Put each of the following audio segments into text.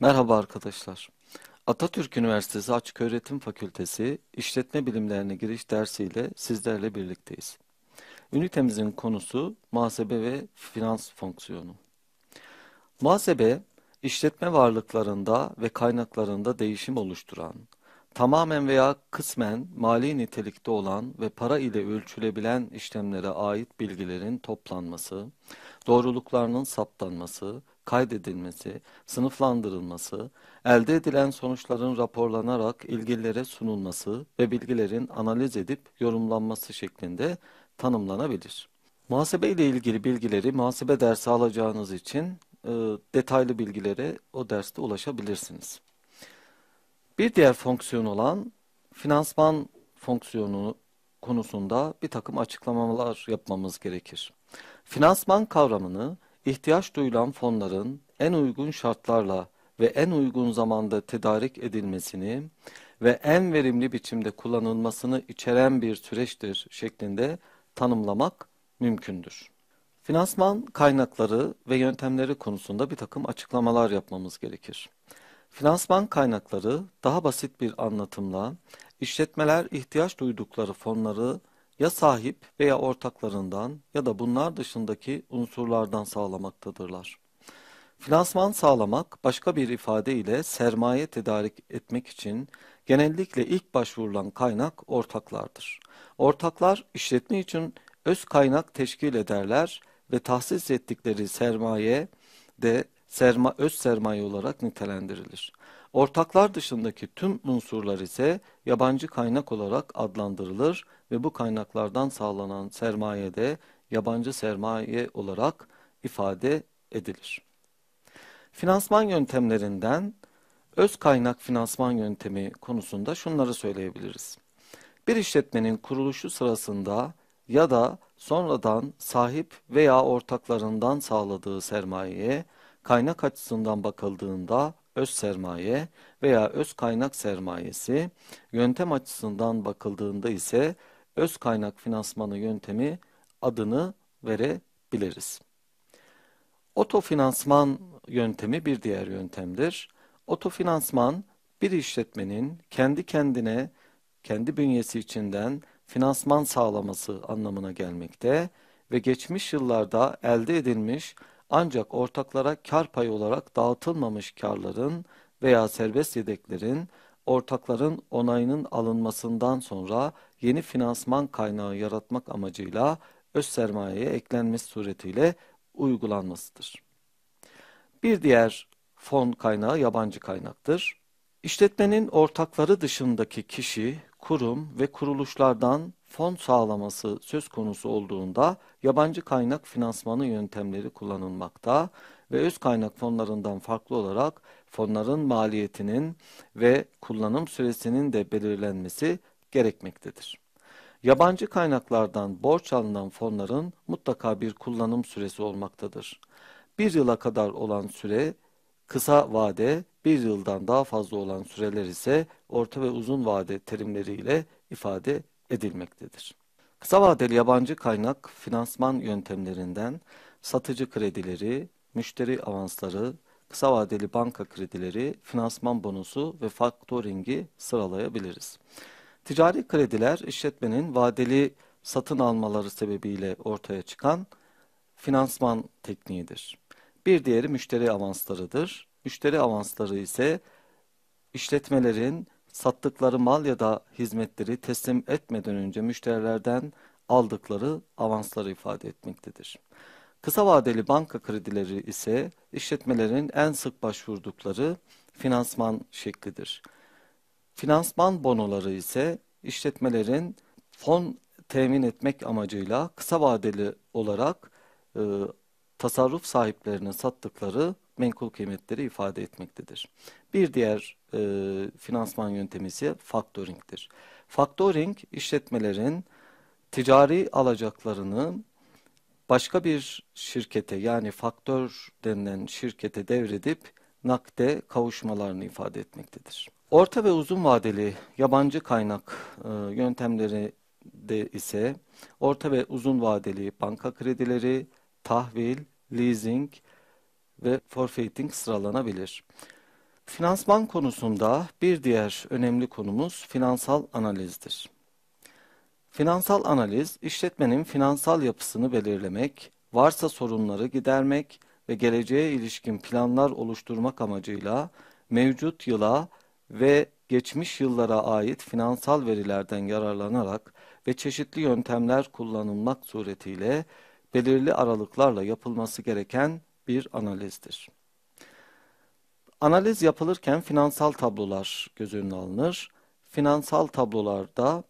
Merhaba arkadaşlar. Atatürk Üniversitesi Açıköğretim Fakültesi İşletme Bilimlerine giriş dersiyle sizlerle birlikteyiz. Ünitemizin konusu muhasebe ve finans fonksiyonu. Muhasebe, işletme varlıklarında ve kaynaklarında değişim oluşturan, tamamen veya kısmen mali nitelikte olan ve para ile ölçülebilen işlemlere ait bilgilerin toplanması, doğruluklarının saptanması, kaydedilmesi, sınıflandırılması, elde edilen sonuçların raporlanarak ilgililere sunulması ve bilgilerin analiz edip yorumlanması şeklinde tanımlanabilir. Muhasebe ile ilgili bilgileri muhasebe dersi alacağınız için e, detaylı bilgilere o derste ulaşabilirsiniz. Bir diğer fonksiyon olan finansman fonksiyonu konusunda bir takım açıklamalar yapmamız gerekir. Finansman kavramını ihtiyaç duyulan fonların en uygun şartlarla ve en uygun zamanda tedarik edilmesini ve en verimli biçimde kullanılmasını içeren bir süreçtir şeklinde tanımlamak mümkündür. Finansman kaynakları ve yöntemleri konusunda bir takım açıklamalar yapmamız gerekir. Finansman kaynakları daha basit bir anlatımla işletmeler ihtiyaç duydukları fonları ya sahip veya ortaklarından ya da bunlar dışındaki unsurlardan sağlamaktadırlar. Finansman sağlamak başka bir ifade ile sermaye tedarik etmek için genellikle ilk başvurulan kaynak ortaklardır. Ortaklar işletme için öz kaynak teşkil ederler ve tahsis ettikleri sermaye de serma, öz sermaye olarak nitelendirilir. Ortaklar dışındaki tüm unsurlar ise yabancı kaynak olarak adlandırılır ve bu kaynaklardan sağlanan sermaye de yabancı sermaye olarak ifade edilir. Finansman yöntemlerinden öz kaynak finansman yöntemi konusunda şunları söyleyebiliriz. Bir işletmenin kuruluşu sırasında ya da sonradan sahip veya ortaklarından sağladığı sermayeye kaynak açısından bakıldığında öz sermaye veya öz kaynak sermayesi, yöntem açısından bakıldığında ise öz kaynak finansmanı yöntemi adını verebiliriz. Otofinansman yöntemi bir diğer yöntemdir. Otofinansman bir işletmenin kendi kendine, kendi bünyesi içinden finansman sağlaması anlamına gelmekte ve geçmiş yıllarda elde edilmiş ancak ortaklara kar payı olarak dağıtılmamış karların veya serbest yedeklerin ortakların onayının alınmasından sonra yeni finansman kaynağı yaratmak amacıyla öz sermayeye eklenmesi suretiyle uygulanmasıdır. Bir diğer fon kaynağı yabancı kaynaktır. İşletmenin ortakları dışındaki kişi, kurum ve kuruluşlardan fon sağlaması söz konusu olduğunda yabancı kaynak finansmanı yöntemleri kullanılmakta ve öz kaynak fonlarından farklı olarak fonların maliyetinin ve kullanım süresinin de belirlenmesi gerekmektedir. Yabancı kaynaklardan borç alınan fonların mutlaka bir kullanım süresi olmaktadır. Bir yıla kadar olan süre kısa vade, bir yıldan daha fazla olan süreler ise orta ve uzun vade terimleriyle ifade edilmektedir. Kısa vadeli yabancı kaynak finansman yöntemlerinden satıcı kredileri, müşteri avansları, kısa vadeli banka kredileri, finansman bonusu ve faktoringi sıralayabiliriz. Ticari krediler işletmenin vadeli satın almaları sebebiyle ortaya çıkan finansman tekniğidir. Bir diğeri müşteri avanslarıdır. Müşteri avansları ise işletmelerin sattıkları mal ya da hizmetleri teslim etmeden önce müşterilerden aldıkları avansları ifade etmektedir. Kısa vadeli banka kredileri ise işletmelerin en sık başvurdukları finansman şeklidir. Finansman bonoları ise işletmelerin fon temin etmek amacıyla kısa vadeli olarak e, tasarruf sahiplerine sattıkları menkul kıymetleri ifade etmektedir. Bir diğer e, finansman yöntemi ise faktöringdir. Faktöring işletmelerin ticari alacaklarını başka bir şirkete yani faktör denilen şirkete devredip nakde kavuşmalarını ifade etmektedir. Orta ve uzun vadeli yabancı kaynak e, yöntemleri de ise orta ve uzun vadeli banka kredileri, tahvil, leasing ve forfeiting sıralanabilir. Finansman konusunda bir diğer önemli konumuz finansal analizdir. Finansal analiz, işletmenin finansal yapısını belirlemek, varsa sorunları gidermek ve geleceğe ilişkin planlar oluşturmak amacıyla mevcut yıla ve geçmiş yıllara ait finansal verilerden yararlanarak ve çeşitli yöntemler kullanılmak suretiyle belirli aralıklarla yapılması gereken bir analizdir. Analiz yapılırken finansal tablolar göz önüne alınır. Finansal tablolarda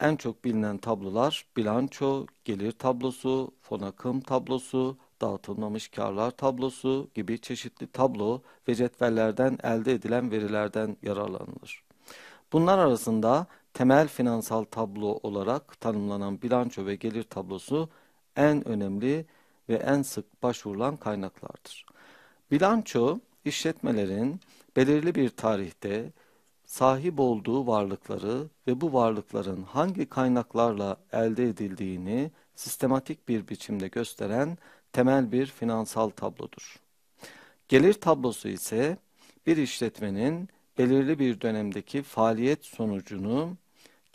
en çok bilinen tablolar bilanço, gelir tablosu, fon akım tablosu, dağıtılmamış karlar tablosu gibi çeşitli tablo ve cetvellerden elde edilen verilerden yararlanılır. Bunlar arasında temel finansal tablo olarak tanımlanan bilanço ve gelir tablosu en önemli ve en sık başvurulan kaynaklardır. Bilanço, işletmelerin belirli bir tarihte sahip olduğu varlıkları ve bu varlıkların hangi kaynaklarla elde edildiğini sistematik bir biçimde gösteren temel bir finansal tablodur. Gelir tablosu ise bir işletmenin belirli bir dönemdeki faaliyet sonucunu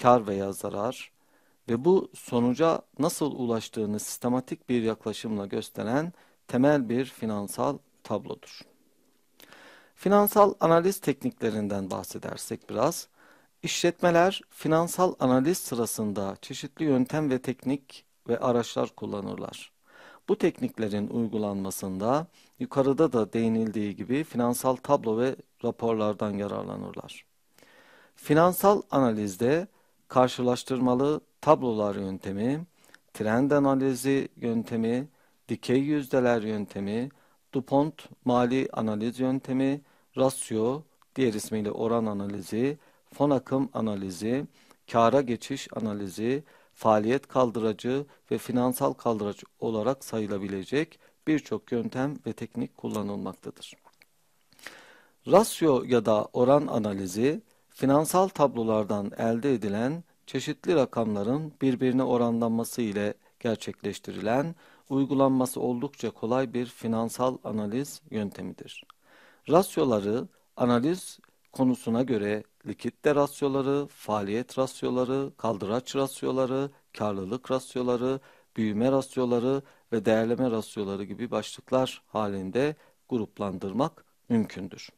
kar veya zarar ve bu sonuca nasıl ulaştığını sistematik bir yaklaşımla gösteren temel bir finansal tablodur. Finansal analiz tekniklerinden bahsedersek biraz, işletmeler finansal analiz sırasında çeşitli yöntem ve teknik ve araçlar kullanırlar. Bu tekniklerin uygulanmasında yukarıda da değinildiği gibi finansal tablo ve raporlardan yararlanırlar. Finansal analizde karşılaştırmalı tablolar yöntemi, trend analizi yöntemi, dikey yüzdeler yöntemi, DuPont mali analiz yöntemi, rasyo, diğer ismiyle oran analizi, fon akım analizi, kara geçiş analizi, faaliyet kaldıracı ve finansal kaldıraç olarak sayılabilecek birçok yöntem ve teknik kullanılmaktadır. Rasyo ya da oran analizi, finansal tablolardan elde edilen çeşitli rakamların birbirine oranlanması ile gerçekleştirilen, uygulanması oldukça kolay bir finansal analiz yöntemidir. Rasyoları analiz konusuna göre likitte rasyoları, faaliyet rasyoları, kaldıraç rasyoları, karlılık rasyoları, büyüme rasyoları ve değerleme rasyoları gibi başlıklar halinde gruplandırmak mümkündür.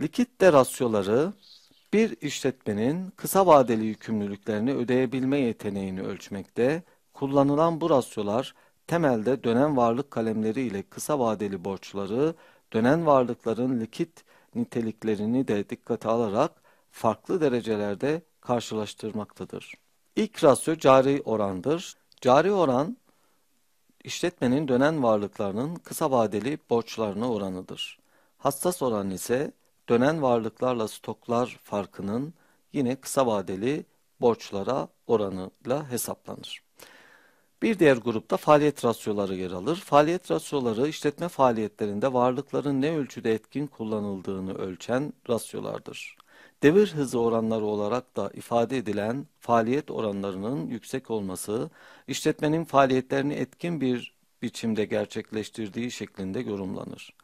Likitte rasyoları bir işletmenin kısa vadeli yükümlülüklerini ödeyebilme yeteneğini ölçmekte, kullanılan bu rasyolar temelde dönem varlık kalemleri ile kısa vadeli borçları, dönen varlıkların likit niteliklerini de dikkate alarak farklı derecelerde karşılaştırmaktadır. İlk rasyo cari orandır. Cari oran işletmenin dönen varlıklarının kısa vadeli borçlarına oranıdır. Hassas oran ise dönen varlıklarla stoklar farkının yine kısa vadeli borçlara oranıyla hesaplanır. Bir diğer grupta faaliyet rasyoları yer alır. Faaliyet rasyoları işletme faaliyetlerinde varlıkların ne ölçüde etkin kullanıldığını ölçen rasyolardır. Devir hızı oranları olarak da ifade edilen faaliyet oranlarının yüksek olması, işletmenin faaliyetlerini etkin bir biçimde gerçekleştirdiği şeklinde yorumlanır.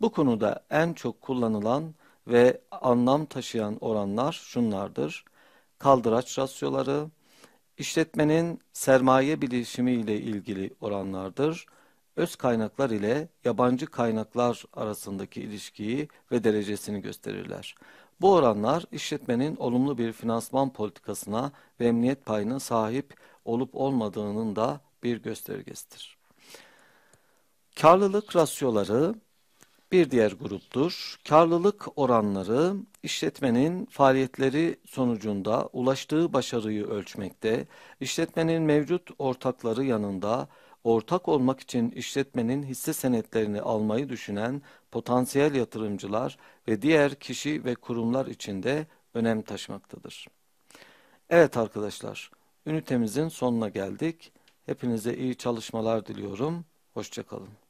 Bu konuda en çok kullanılan ve anlam taşıyan oranlar şunlardır. Kaldıraç rasyoları, işletmenin sermaye bilişimi ile ilgili oranlardır. Öz kaynaklar ile yabancı kaynaklar arasındaki ilişkiyi ve derecesini gösterirler. Bu oranlar işletmenin olumlu bir finansman politikasına ve emniyet payına sahip olup olmadığının da bir göstergesidir. Karlılık rasyoları bir diğer gruptur. Karlılık oranları işletmenin faaliyetleri sonucunda ulaştığı başarıyı ölçmekte, işletmenin mevcut ortakları yanında ortak olmak için işletmenin hisse senetlerini almayı düşünen potansiyel yatırımcılar ve diğer kişi ve kurumlar içinde önem taşımaktadır. Evet arkadaşlar, ünitemizin sonuna geldik. Hepinize iyi çalışmalar diliyorum. Hoşçakalın.